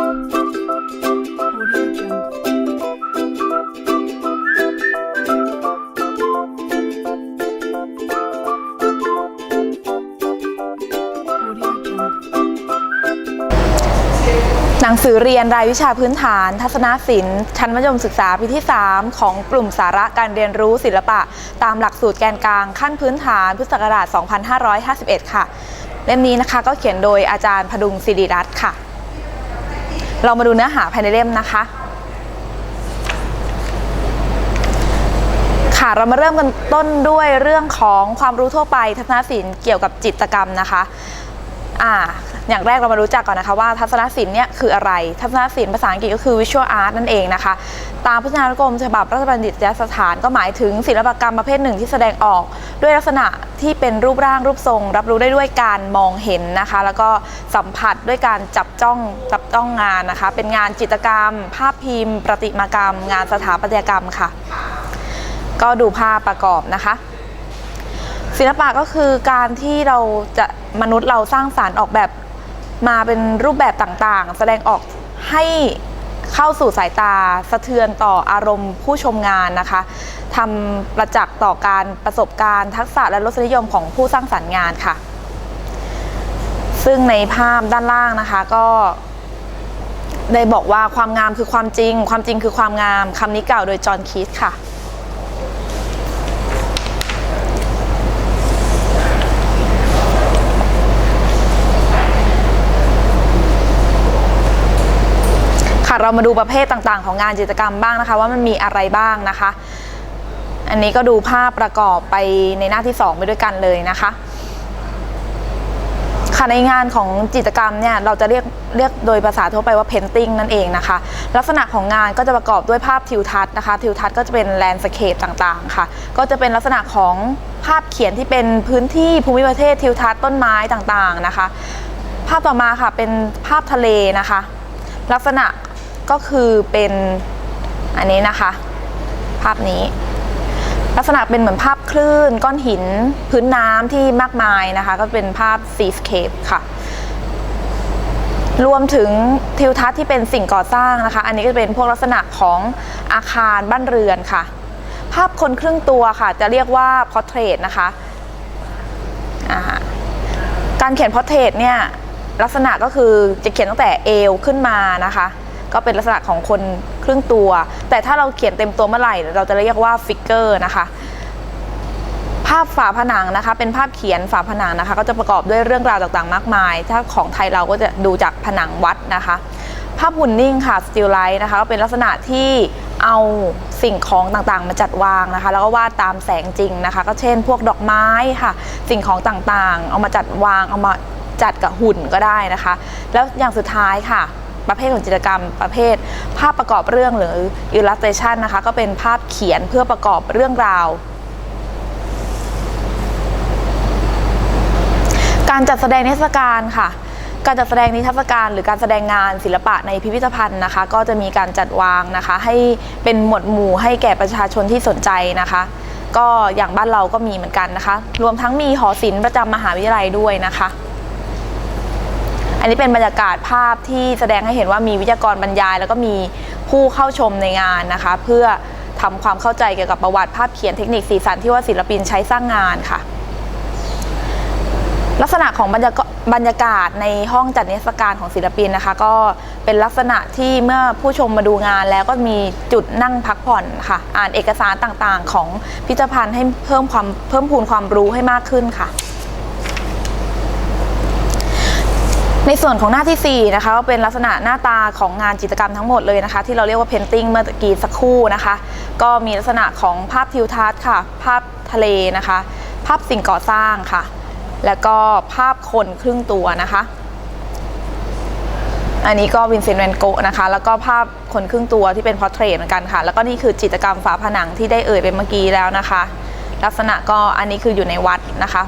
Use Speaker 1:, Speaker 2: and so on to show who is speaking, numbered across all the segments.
Speaker 1: หนังสือเรียนรายวิชาพื้นฐาน ทัศนศิลป์ ชั้นมัธยมศึกษาปีที่ 3 ของกลุ่มสาระการเรียนรู้ศิลปะ ตามหลักสูตรแกนกลางขั้นพื้นฐาน พุทธศักราช 2551 ค่ะ เล่มนี้นะคะก็เขียนโดยอาจารย์พดุงศิริรัตน์ค่ะ เรามาดูเนื้อหาภายในเล่มนะคะ ค่ะเรามาเริ่มกันต้นด้วยเรื่องของความรู้ทั่วไปทัศนศิลป์เกี่ยวกับจิตกรรมนะคะ อ่าอย่างแรกเรามารู้จักก่อนนะคะว่าทัศนศิลป์เนี่ยคืออะไร ทัศนศิลป์ภาษาอังกฤษก็คือ visual art นั่นเองนะคะ ตามพจนานุกรมฉบับรัฐบัณฑิตยสถานก็หมายถึงศิลปกรรมประเภทหนึ่งที่แสดงออก ด้วยลักษณะที่เป็นรูปร่างรูปทรง รับรู้ได้ด้วยการมองเห็นนะคะ แล้วก็สัมผัสด้วยการจับจ้องจับจ้องงานนะคะ เป็นงานจิตรกรรม ภาพพิมพ์ ประติมากรรม งานสถาปัตยกรรมค่ะ ก็ดูภาพประกอบนะคะ ศิลปะก็คือการที่เราจะ มนุษย์เราสร้างสารรค์ออกแบบมาเป็นรูปแบบต่างๆ แสดงออกให้เข้าสู่สายตาสะเทือนต่ออารมณ์ผู้ชมงานนะคะทำประจักษ์ต่อการประสบการณ์ทักษะและรสนิยมของผู้สร้างสรรค์งานค่ะ ซึ่งในภาพด้านล่างนะคะก็ได้บอกว่าความงามคือความจริง ความจริงคือความงามคำนี้กล่าวโดยจอห์นคีธค่ะ เรามาดูประเภทต่างๆ ของงานจิตรกรรมบ้างนะคะ ว่ามันมีอะไรบ้างนะคะ อันนี้ก็ดูภาพประกอบไปในหน้าที่ 2 ไปด้วยกันเลยนะคะค่ะในงานของจิตรกรรมเนี่ยเราจะเรียกเรียกโดยภาษาทั่วไปว่า painting นั่นเองนะคะ ลักษณะของงานก็จะประกอบด้วยภาพทิวทัศน์นะคะทิวทัศน์ก็จะเป็นแลนด์สเคปต่างๆค่ะ ก็จะเป็นลักษณะของภาพเขียนที่เป็นพื้นที่ภูมิประเทศทิวทัศน์ต้นไม้ต่างๆนะคะ ภาพต่อมาค่ะเป็นภาพทะเลนะคะ ลักษณะ ก็คือเป็นอันนี้นะคะ ภาพนี้ ลักษณะเป็นเหมือนภาพคลื่น ก้อนหิน พื้นน้ำที่มากมายนะคะ ก็เป็นภาพซีสเคปค่ะ รวมถึงทิวทัศน์ที่เป็นสิ่งก่อสร้างนะคะ อันนี้ก็เป็นพวกลักษณะของอาคารบ้านเรือนค่ะ ภาพคนครึ่งตัวค่ะ จะเรียกว่าพอร์เทรตนะคะการเขียนพอร์เทรตเนี่ยลักษณะก็คือจะเขียนตั้งแต่เอวขึ้นมานะคะ ก็เป็นลักษณะของคนครึ่งตัว แต่ถ้าเราเขียนเต็มตัวเมื่อไหร่ เราจะเรียกว่าฟิกเกอร์นะคะ ภาพฝาผนังนะคะ เป็นภาพเขียนฝาผนังนะคะ ก็จะประกอบด้วยเรื่องราวต่างๆ มากมาย ถ้าของไทยเราก็จะดูจากผนังวัดนะคะ ภาพหุ่นนิ่งค่ะสติลไลท์นะคะก็เป็นลักษณะที่เอาสิ่งของต่างๆ มาจัดวางนะคะ แล้วก็วาดตามแสงจริงนะคะ ก็เช่น พวกดอกไม้ค่ะ สิ่งของต่างๆ เอามาจัดวางเอามาจัดกับหุ่นก็ได้นะคะ แล้วอย่างสุดท้ายค่ะ ประเภทของจิตรกรรมประเภท ภาพประกอบเรื่องหรือ illustration นะคะ ก็เป็นภาพเขียนเพื่อประกอบเรื่องราว การจัดแสดงนิทรรศการค่ะ การจัดแสดงนิทรรศการ หรือการแสดงงานศิลปะในพิพิธภัณฑ์นะคะ ก็จะมีการจัดวางนะคะ ให้เป็นหมวดหมู่ให้แก่ประชาชนที่สนใจนะคะ ก็อย่างบ้านเราก็มีเหมือนกันนะคะ รวมทั้งมีหอศิลป์ประจำมหาวิทยาลัยด้วยนะคะ อันนี้เป็นบรรยากาศภาพที่แสดงให้เห็นว่ามีวิทยากรบรรยาย แล้วก็มีผู้เข้าชมในงานนะคะ เพื่อทำความเข้าใจเกี่ยวกับประวัติภาพเขียนเทคนิคสีสันที่ว่าศิลปินใช้สร้างงานค่ะ ลักษณะของบรรยากาบรรยากาศในห้องจัดนิทรรศการของศิลปินนะคะ ก็เป็นลักษณะที่เมื่อผู้ชมมาดูงานแล้วก็มีจุดนั่งพักผ่อนค่ะ อ่านเอกสารต่างๆ ของพิพิธภัณฑ์ให้เพิ่มความเพิ่มพูนความรู้ให้มากขึ้นค่ะ ในส่วนของหน้าที่ 4 นะคะก็เป็นลักษณะหน้าตาของงานจิตรกรรมทั้งหมดเลยนะคะ ที่เราเรียกว่าเพนติ้งเมื่อกี้สักครู่นะคะ ก็มีลักษณะของภาพทิวทัศน์ค่ะ ภาพทะเลนะคะ ภาพสิ่งก่อสร้างค่ะ แล้วก็ภาพคนครึ่งตัวนะคะ อันนี้ก็วินเซนต์แวนโกะนะคะ แล้วก็ภาพคนครึ่งตัวที่เป็นพอร์เทรตเหมือนกันค่ะ แล้วก็นี่คือจิตรกรรมฝาผนังที่ได้เอ่ยไปเมื่อกี้แล้วนะคะ ลักษณะก็อันนี้คืออยู่ในวัดนะคะ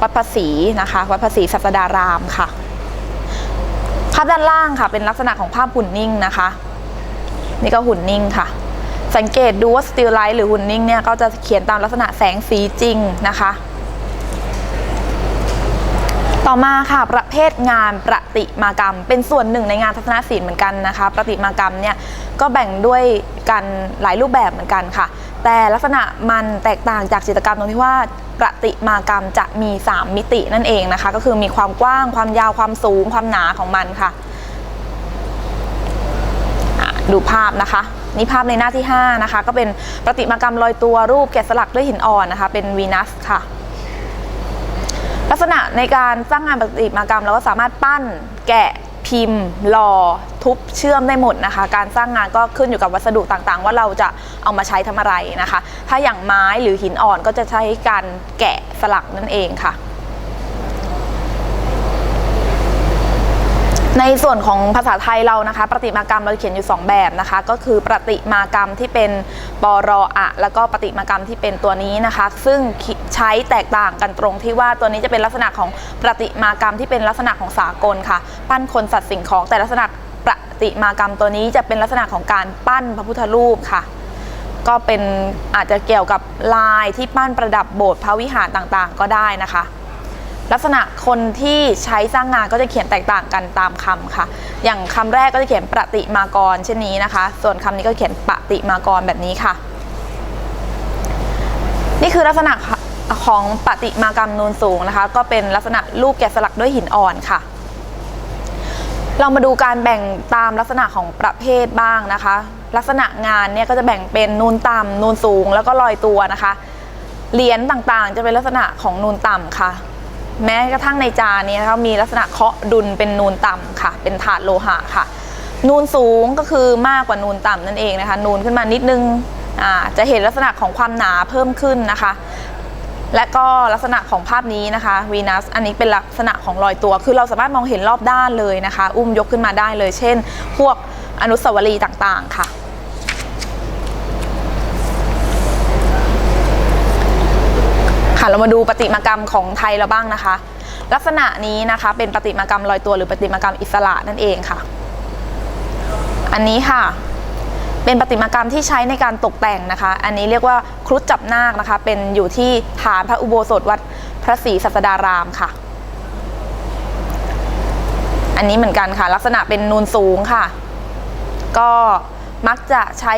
Speaker 1: วัดภาษีนะคะ วัดภาษีศัสดารามค่ะ ภาพด้านล่างค่ะ เป็นลักษณะของภาพหุ่นนิ่งนะคะ นี่ก็หุ่นนิ่งค่ะ สังเกตดูว่าสติลไลท์หรือหุ่นนิ่งเนี่ยก็จะเขียนตามลักษณะแสงสีจริงนะคะ ต่อมาค่ะประเภทงานประติมากรรม เป็นส่วนหนึ่งในงานทัศนศิลป์เหมือนกันนะคะ ประติมากรรมเนี่ยก็แบ่งด้วยกันหลายรูปแบบเหมือนกันค่ะ แต่ลักษณะมันแตกต่างจากจิตรกรรมตรงที่ว่าประติมากรรมจะมี 3 มิตินั่นเองนะคะ ก็คือมีความกว้างความยาวความสูงความหนาของมันค่ะอะ ดูภาพนะคะนี่ภาพในหน้าที่ 5 นะคะ ก็เป็นประติมากรรมลอยตัวรูปแกะสลักด้วยหินอ่อนนะคะ เป็นวีนัสค่ะ ลักษณะในการสร้างงานประติมากรรมเราก็สามารถปั้น แกะพิมพ์หล่อ ทุบเชื่อมได้หมดนะคะ การสร้างงานก็ขึ้นอยู่กับวัสดุต่างๆ ว่าเราจะเอามาใช้ทำอะไรนะคะ ถ้าอย่างไม้หรือหินอ่อนก็จะใช้การแกะสลักนั่นเองค่ะในส่วนของภาษาไทยเรานะคะ ประติมากรรมเราเขียนอยู่ 2 แบบนะคะ ก็คือประติมากรรมที่เป็นปรออะ แล้วก็ประติมากรรมที่เป็นตัวนี้นะคะ ซึ่งใช้แตกต่างกันตรงที่ว่าตัวนี้จะเป็นลักษณะของประติมากรรมที่เป็นลักษณะของสากลค่ะ ปั้นคนสัตว์สิ่งของแต่ลักษณะ ติมากรรมตัวนี้จะเป็นลักษณะของการปั้นพระพุทธรูปค่ะ ก็เป็นอาจจะเกี่ยวกับลายที่ปั้นประดับโบสถ์พระวิหารต่างๆ ก็ได้นะคะ ลักษณะคนที่ใช้สร้างงานก็จะเขียนแตกต่างกันตามคำค่ะ อย่างคำแรกก็จะเขียนประติมากรเช่นนี้นะคะ ส่วนคำนี้ก็เขียนปฏิมากรแบบนี้ค่ะ นี่คือลักษณะของปฏิมากรรมนูนสูงนะคะ ก็เป็นลักษณะรูปแกะสลักด้วยหินอ่อนค่ะ เรามาดูการแบ่งตามลักษณะของประเภทบ้างนะคะ ลักษณะงานเนี่ยก็จะแบ่งเป็นนูนต่ำนูนสูงแล้วก็ลอยตัวนะคะ เหรียญต่างๆ จะเป็นลักษณะของนูนต่ำค่ะ แม้กระทั่งในจานนี้นะคะมีลักษณะเคาะดุลเป็นนูนต่ำค่ะ เป็นถาดโลหะค่ะ นูนสูงก็คือมากกว่านูนต่ำนั่นเองนะคะ นูนขึ้นมานิดนึงจะเห็นลักษณะของความหนาเพิ่มขึ้นนะคะ และก็ลักษณะของภาพนี้นะคะวีนัสอันนี้เป็นลักษณะของรอยตัว คือเราสามารถมองเห็นรอบด้านเลยนะคะ อุ้มยกขึ้นมาได้เลย เช่น พวกอนุสาวรีย์ต่างๆค่ะ ค่ะเรามาดูประติมากรรมของไทยเราบ้างนะคะ ลักษณะนี้นะคะเป็นประติมากรรมลอยตัวหรือประติมากรรมอิสระนั่นเองค่ะ อันนี้ค่ะ เป็นประติมากรรมที่ใช้ในการตกแต่งนะคะ อันนี้เรียกว่าครุฑจับนาคนะคะ เป็นอยู่ที่ฐานพระอุโบสถวัดพระศรีสัสดารามค่ะ อันนี้เหมือนกันค่ะ ลักษณะเป็นนูนสูงค่ะ ก็มักจะใช้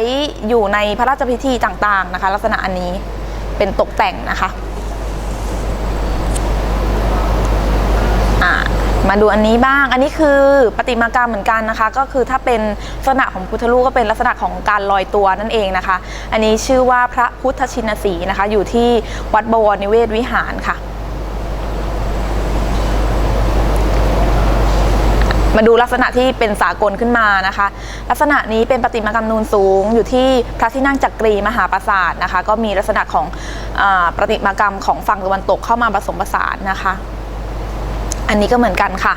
Speaker 1: อยู่ในพระราชพิธีต่างๆนะคะ ลักษณะอันนี้เป็นตกแต่งนะคะอะ มาดูอันนี้บ้าง อันนี้คือประติมากรรมเหมือนกันนะคะ ก็คือถ้าเป็นลักษณะของพุทธรูปก็เป็นลักษณะของการลอยตัวนั่นเองนะคะ อันนี้ชื่อว่าพระพุทธชินสีนะคะ อยู่ที่วัดบวรนิเวศวิหารค่ะ มาดูลักษณะที่เป็นสากลขึ้นมานะคะ ลักษณะนี้เป็นประติมากรรมนูนสูง อยู่ที่พระที่นั่งจักรีมหาปราสาทนะคะ ก็มีลักษณะของอประติมากรรมของฝั่งตะวันตกเข้ามาผสมผสานนะคะ อันนี้ก็เหมือนกันค่ะ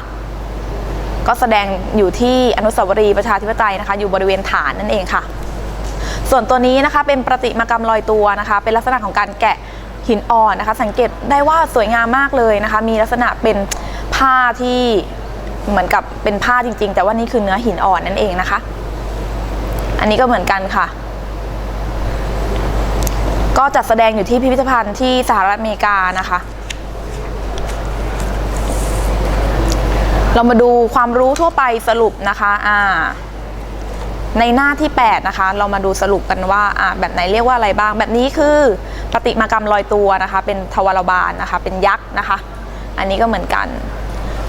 Speaker 1: ก็แสดงอยู่ที่อนุสาวรีย์ประชาธิปไตยนะคะ อยู่บริเวณฐานนั่นเองค่ะ ส่วนตัวนี้นะคะเป็นประติมากรรมลอยตัวนะคะ เป็นลักษณะของการแกะหินอ่อนนะคะ สังเกตได้ว่าสวยงามมากเลยนะคะ มีลักษณะเป็นผ้าที่เหมือนกับเป็นผ้าจริง ๆ แต่ว่านี่คือเนื้อหินอ่อนนั่นเองนะคะ อันนี้ก็เหมือนกันค่ะ ก็จัดแสดงอยู่ที่พิพิธภัณฑ์ที่สหรัฐอเมริกานะคะ เรามาดูความรู้ทั่วไปสรุปนะคะอ่าในหน้าที่ 8 นะคะ เรามาดูสรุปกันว่าแบบไหนเรียกว่าอะไรบ้าง แบบนี้คือปฏิมากรรมลอยตัวนะคะ เป็นทวารบาลนะคะ เป็นยักษ์นะคะ อันนี้ก็เหมือนกัน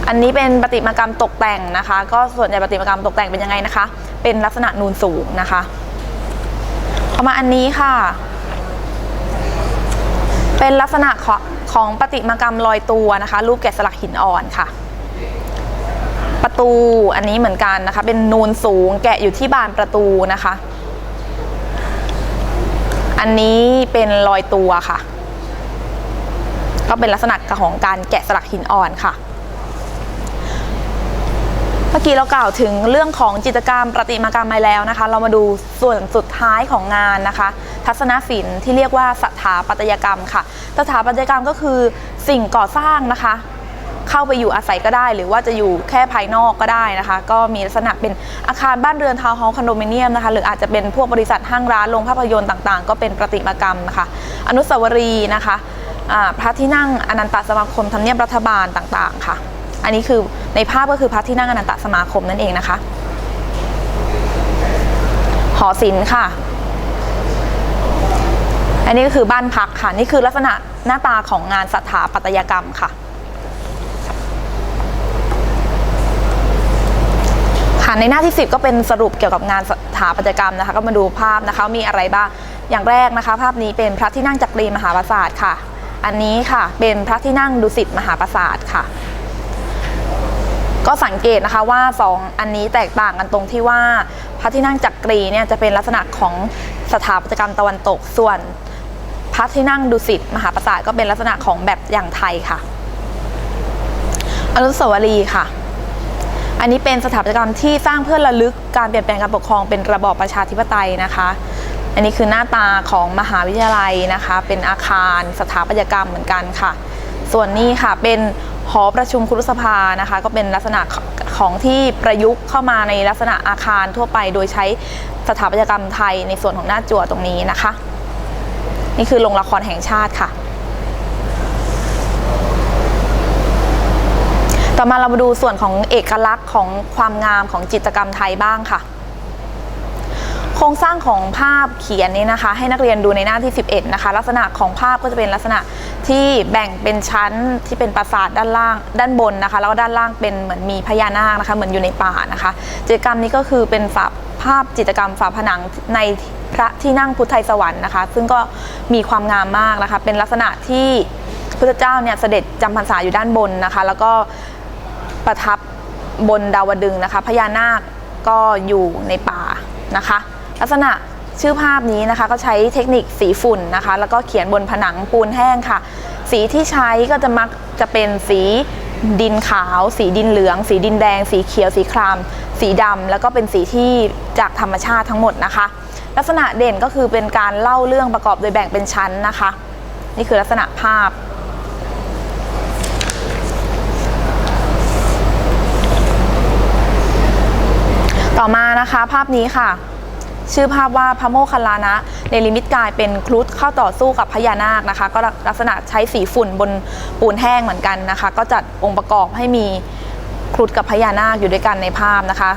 Speaker 1: อันนี้เป็นปฏิมากรรมตกแต่งนะคะ ก็ส่วนใหญ่ปฏิมากรรมตกแต่งเป็นยังไงนะคะ เป็นลักษณะนูนสูงนะคะต่อมาอันนี้ค่ะ เป็นลักษณะของปฏิมากรรมลอยตัวนะคะ รูปแกะสลักหินอ่อนค่ะ ประตูอันนี้เหมือนกันนะคะ เป็นนูนสูงแกะอยู่ที่บานประตูนะคะ อันนี้เป็นรอยตัวค่ะ ก็เป็นลักษณะของการแกะสลักหินอ่อนค่ะ เมื่อกี้เรากล่าวถึงเรื่องของจิตรกรรมประติมากรรมมาแล้วนะคะ เรามาดูส่วนสุดท้ายของงานนะคะ ทัศนศิลป์ที่เรียกว่าสถาปัตยกรรมค่ะ สถาปัตยกรรมก็คือสิ่งก่อสร้างนะคะาไปอยู่อาศัยก็ได้ หรือว่าจะอยู่แค่ภายนอกก็ได้นะคะ ก็มีลักษณะเป็นอาคารบ้านเรือนทาวน์เฮาส์คอนโดมิเนียมนะคะหรืออาจจะเป็นพวกบริษัทห้างร้านโรงภาพยนตร์ต่างๆ ก็เป็นประติมากรรมนะคะอนุสาวรีย์นะคะพระที่นั่งอนันตสมาคมทำเนียบรัฐบาลต่างๆค่ะ อันนี้คือในภาพก็คือพระที่นั่งอนันตสมาคมนั่นเองนะคะ หอศิลป์ค่ะ อันนี้ก็คือบ้านพักค่ะ นี่คือลักษณะหน้าตาของงานสถาปัตยกรรมค่ะ ค่ะในหน้าที่ 10 ก็เป็นสรุปเกี่ยวกับงานสถาปัตยกรรมนะคะ ก็มาดูภาพนะคะมีอะไรบ้างอย่างแรกนะคะ ภาพนี้เป็นพระที่นั่งจักรีมหาปราสาทค่ะ อันนี้ค่ะเป็นพระที่นั่งดุสิตมหาปราสาทค่ะ ก็สังเกตนะคะว่า 2 อันนี้แตกต่างกันตรงที่ว่าพระที่นั่งจักรีเนี่ยจะเป็นลักษณะของสถาปัตยกรรมตะวันตกส่วน พระที่นั่งดุสิตมหาปราสาทก็เป็นลักษณะของแบบอย่างไทยค่ะ อนุสาวรีย์ค่ะ อันนี้เป็นสถาปัตยกรรมที่สร้างเพื่อระลึกการเปลี่ยนแปลงการปกครองเป็นระบอบประชาธิปไตยนะคะ อันนี้คือหน้าตาของมหาวิทยาลัยนะคะ เป็นอาคารสถาปัตยกรรมเหมือนกันค่ะ ส่วนนี้ค่ะเป็นหอประชุมครุสภานะคะ ก็เป็นลักษณะของที่ประยุกต์เข้ามาในลักษณะอาคารทั่วไป โดยใช้สถาปัตยกรรมไทยในส่วนของหน้าจั่วตรงนี้นะคะ นี่คือโรงละครแห่งชาติค่ะ ต่อมาเรามาดูส่วนของเอกลักษณ์ของความงามของจิตรกรรมไทยบ้างค่ะ โครงสร้างของภาพเขียนนี้นะคะ ให้นักเรียนดูในหน้าที่ 11 นะคะ ลักษณะของภาพก็จะเป็นลักษณะที่แบ่งเป็นชั้นที่เป็นปราสาทด้านล่างด้านบนนะคะ แล้วก็ด้านล่างเป็นเหมือนมีพญานาคนะคะ เหมือนอยู่ในป่านะคะ จิตรกรรมนี้ก็คือเป็นฝาภาพจิตรกรรมฝาผนังในพระที่นั่งพุทธไทยสวรรค์นะคะ ซึ่งก็มีความงามมากนะคะ เป็นลักษณะที่พระเจ้าเนี่ยเสด็จจำพรรษาอยู่ด้านบนนะคะ แล้วก็ ประทับบนดาวดึงนะคะพญานาคก็อยู่ในป่านะคะ ลักษณะชื่อภาพนี้นะคะก็ใช้เทคนิคสีฝุ่นนะคะ แล้วก็เขียนบนผนังปูนแห้งค่ะ สีที่ใช้ก็จะมักจะเป็นสีดินขาว สีดินเหลือง สีดินแดง สีเขียว สีคราม สีดำแล้วก็เป็นสีที่จากธรรมชาติทั้งหมดนะคะ ลักษณะเด่นก็คือเป็นการเล่าเรื่องประกอบโดยแบ่งเป็นชั้นนะคะ นี่คือลักษณะภาพ ต่อมา นะคะ ภาพนี้ค่ะ ชื่อภาพว่าพระโมคคัลลานะในลิมิตกายเป็นครุฑเข้าต่อสู้กับพญานาคนะคะ ก็ลักษณะใช้สีฝุ่นบนปูนแห้งเหมือนกันนะคะ ก็จัดองค์ประกอบให้มีครุฑกับพญานาคอยู่ด้วยกันในภาพนะคะ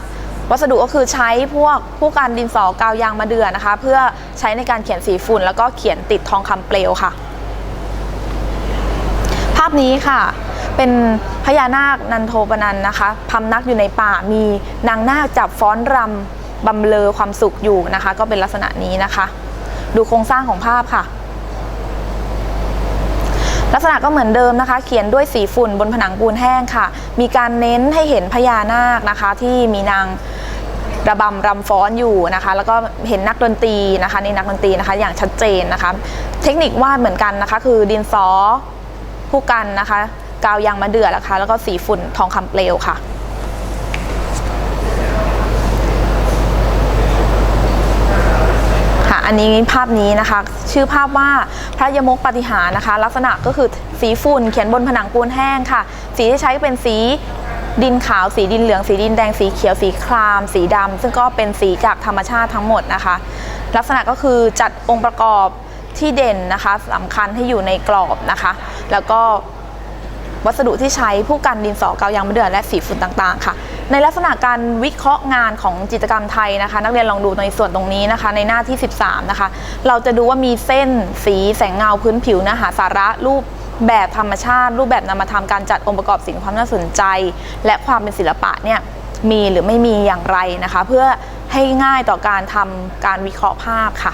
Speaker 1: วัสดุก็คือใช้พวกผู้การดินสอกาวยางมะเดื่อนะคะ เพื่อใช้ในการเขียนสีฝุ่น แล้วก็เขียนติดทองคำเปลวค่ะ ภาพนี้ค่ะ เป็นพญานาคนันโทปนันนะคะพำนักอยู่ในป่ามีนางนาคจับฟ้อนรำบำเลอความสุขอยู่นะคะ ก็เป็นลักษณะนี้นะคะ ดูโครงสร้างของภาพค่ะ ลักษณะก็เหมือนเดิมนะคะ เขียนด้วยสีฝุ่นบนผนังปูนแห้งค่ะ มีการเน้นให้เห็นพญานาคนะคะ ที่มีนางระบำรำฟ้อนอยู่นะคะ แล้วก็เห็นนักดนตรีนะคะในนักดนตรีนะคะ อย่างชัดเจนนะคะ เทคนิควาดเหมือนกันนะคะ คือดินสอผู้กันนะคะ กาวยางมะเดื่อนะคะ แล้วก็สีฝุ่นทองคำเปลวค่ะ ค่ะ อันนี้ภาพนี้นะคะ ชื่อภาพว่าพระยมกปฏิหารนะคะ ลักษณะก็คือสีฝุ่นเขียนบนผนังปูนแห้งค่ะ สีที่ใช้เป็นสีดินขาวสีดินเหลืองสีดินแดงสีเขียวสีคราม สีดำซึ่งก็เป็นสีจากธรรมชาติทั้งหมดนะคะ ลักษณะก็คือจัดองค์ประกอบที่เด่นนะคะสำคัญให้อยู่ในกรอบนะคะ แล้วก็ วัสดุที่ใช้ผู้กันดินสอ กาวยางมะเดื่อและสีฝุ่นต่างๆ ค่ะ ในลักษณะการวิเคราะห์งานของจิตรกรรมไทยนะคะ นักเรียนลองดูในส่วนตรงนี้นะคะ ในหน้าที่ 13 นะคะ เราจะดูว่ามีเส้น สีแสงเงาพื้นผิวเนื้อหาสาระรูปแบบธรรมชาติ รูปแบบนามธรรมการจัดองค์ประกอบสิ่งความน่าสนใจ และความเป็นศิลปะเนี่ยมีหรือไม่มีอย่างไรนะคะ เพื่อให้ง่ายต่อการทำการวิเคราะห์ภาพค่ะ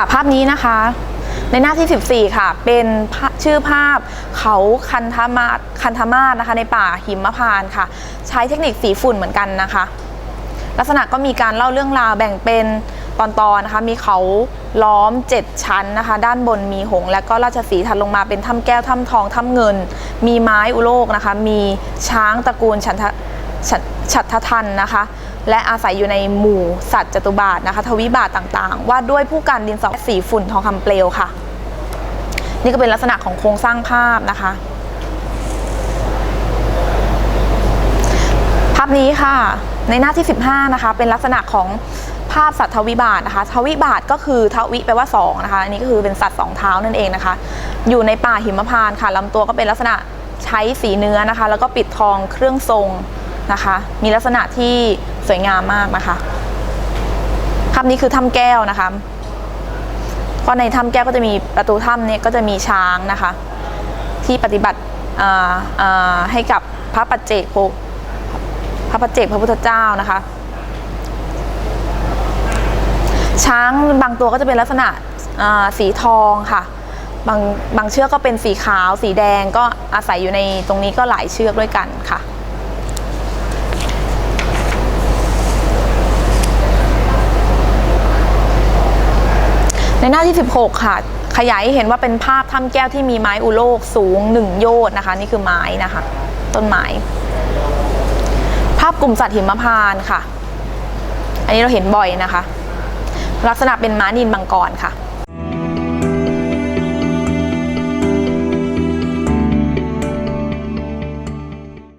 Speaker 1: ค่ะ ภาพนี้นะคะ ในหน้าที่ 14 ค่ะ เป็นชื่อภาพเขาคันธมาคันธมาศนะคะ ในป่าหิมพานต์ค่ะ ใช้เทคนิคสีฝุ่นเหมือนกันนะคะ ลักษณะก็มีการเล่าเรื่องราวแบ่งเป็นตอนๆนะคะ มีเขาล้อม 7 ชั้นนะคะ ด้านบนมีหง และก็ราชสีถัดลงมาเป็นถ้ำแก้วถ้ำทองถ้ำเงิน มีไม้อุโลกนะคะ มีช้างตระกูลฉันทฉันฉัตรทันนะคะ และอาศัยอยู่ในหมู่สัตว์จตุบาทนะคะ ทวิบาทต่างๆ วาดด้วยผู้กันดินสอสีฝุ่นทองคำเปลวค่ะ นี่ก็เป็นลักษณะของโครงสร้างภาพนะคะ ภาพนี้ค่ะ ในหน้าที่ 15 นะคะ เป็นลักษณะของภาพสัตว์ทวิบาทนะคะทวิบาทก็คือทวิแปลว่าสองนะคะอันนี้ก็คือเป็นสัตว์สองเท้านั่นเองนะคะ อยู่ในป่าหิมพานต์ค่ะลำตัวก็เป็นลักษณะใช้สีเนื้อนะคะ แล้วก็ปิดทองเครื่องทรง นะคะ มีลักษณะที่สวยงามมากนะคะภาพนี้คือถ้ำแก้วนะคะก็ในถ้ำแก้วก็จะมีประตูถ้ำเนี่ยก็จะมีช้างนะคะ ที่ปฏิบัติให้กับพระปัจเจกพพระปัจเจกพระพุทธเจ้านะคะ ช้างบางตัวก็จะเป็นลักษณะสีทองค่ะบางบางเชือกก็เป็นสีขาว สีแดงก็อาศัยอยู่ในตรงนี้ก็หลายเชือกด้วยกันค่ะ ในหน้าที่ 16 ค่ะ ขยายให้เห็นว่าเป็นภาพถ้ำแก้วที่มีไม้อุโลกสูง 1 โยชน์นะคะ นี่คือไม้นะคะ ต้นไม้ ภาพกลุ่มสัตว์หิมพานต์ค่ะ อันนี้เราเห็นบ่อยนะคะ ลักษณะเป็นม้านินมังกรค่ะ